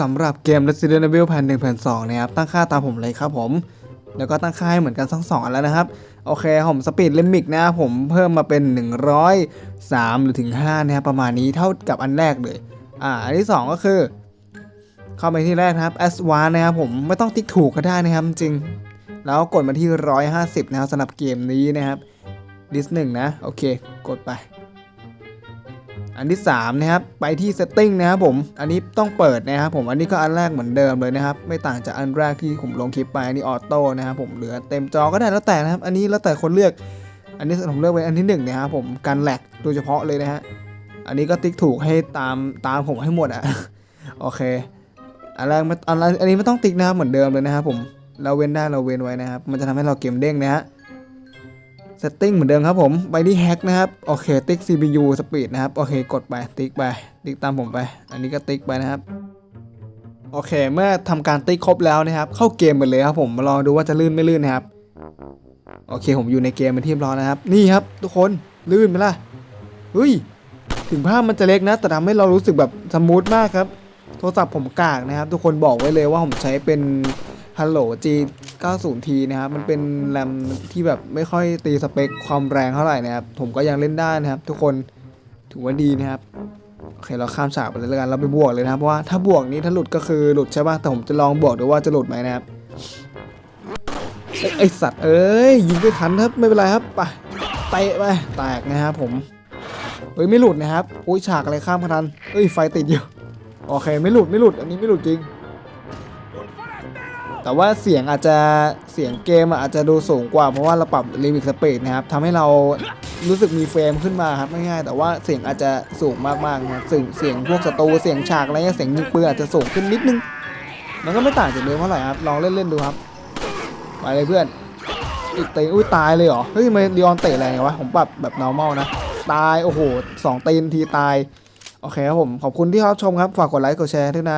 สำหรับเกม Resident Evil แผ่นหนึ่งแผ่นสองนะครับ ตั้งค่าตามผมเลยครับผม แล้วก็ตั้งค่าให้เหมือนกันทั้งสองแล้วนะครับ โอเคผมสปีดลิมิกนะครับผมเพิ่มมาเป็น 103 หรือถึง5นะครับประมาณนี้เท่ากับอันแรกเลย อ่า อันที่ 2 ก็คือ เข้าไปที่แรกนะครับ S 1นะครับผมไม่ต้องติ๊กถูกก็ได้นะครับจริง แล้วกดมาที่ 150 นะครับสำหรับเกมนี้นะครับดิสหนึ่งนะ โอเค กดไป อันที่3นะครับไปที่ setting นะครับผมอันนี้ต้องเปิดนะครับผมอันนี้ก็อันแรกเหมือนเดิมเลยนะครับไม่ต่างจากอันแรกที่ผมลงคลิปไปอันนี้ออโต้นะครับผมเหลือเต็มจอก็ได้แล้วแต่นะครับอันนี้แล้วแต่คนเลือก อันนี้ผมเลือกเป็นอันที่1นะครับผมการแหลกโดยเฉพาะเลยนะฮะอันนี้ก็ติ๊กถูกให้ตามตามผมให้หมดอะโอเคอันแรกอันอันนี้ไม่ต้องติ๊กนะครับเหมือนเดิมเลยนะครับผมเราเว้นได้เราเว้นไว้นะครับ มันจะทำให้เราเกมเด้งนะฮะ setting เหมือนเดิมครับผมไปที่ hack นะครับโอเคติ๊ก CPU speed นะครับโอเคกดไปติ๊กไปติ๊กตามผมไป อันนี้ก็ติ๊กไปนะครับโอเค เมื่อทำการติ๊กครบแล้วนะครับ เข้าเกมไปเลยครับผมมารองดูว่าจะลื่นไม่ลื่นนะครับ โอเคผมอยู่ในเกมเป็นที่เรียบร้อยนะครับ นี่ครับ ทุกคนลื่นไหมล่ะเฮ้ยถึงภาพมันจะเล็กนะ แต่ทำให้เรารู้สึกแบบสมูทมากครับ โทรศัพท์ผมกากนะครับ ทุกคนบอกไว้เลยว่าผมใช้เป็น Hello G 90T นะครับ มันเป็นแรมที่แบบไม่ค่อยตีสเปคความแรงเท่าไหร่นะครับ ผมก็ยังเล่นได้นะครับ ทุกคนถือว่าดีนะครับ โอเค เราข้ามฉากไปเลยแล้วกัน เราไปบวกเลยนะครับ เพราะว่าถ้าบวกนี้ถ้าหลุดก็คือหลุดใช่ป่ะ แต่ผมจะลองบวกดูว่าจะหลุดไหมนะครับ ไอสัตว์เอ้ยยิงไม่ทันครับ ไม่เป็นไรครับ ไปเตะไปแตกนะครับผม เฮ้ยไม่หลุดนะครับ อุ้ยฉากอะไรข้ามพนันเฮ้ยไฟติดอยู่ โอเคไม่หลุดไม่หลุด อันนี้ไม่หลุดจริง แต่ว่าเสียงอาจจะเสียงเกมอาจจะดูสูงกว่าเพราะว่าเราปรับลิมิตสปีดนะครับทำให้เรารู้สึกมีเฟรมขึ้นมาครับง่ายๆแต่ว่าเสียงอาจจะสูงมากๆนะเสียงเสียงพวกศัตรูเสียงฉากอะไรเสียงยิงปืนอาจจะสูงขึ้นนิดนึง มันก็ไม่ต่างจากเดิมเท่าไหร่ครับลองเล่นๆดูครับไปเลยเพื่อนอีกเตะอุ้ยตายเลยเหรอเฮ้ยทำไมเดียอนเตะแรงไงวะผมปรับแบบ normal นะตายโอ้โหสองตีนทีตายโอเคครับผมขอบคุณที่รับชมครับฝากกดไลค์กดแชร์ด้วยนะ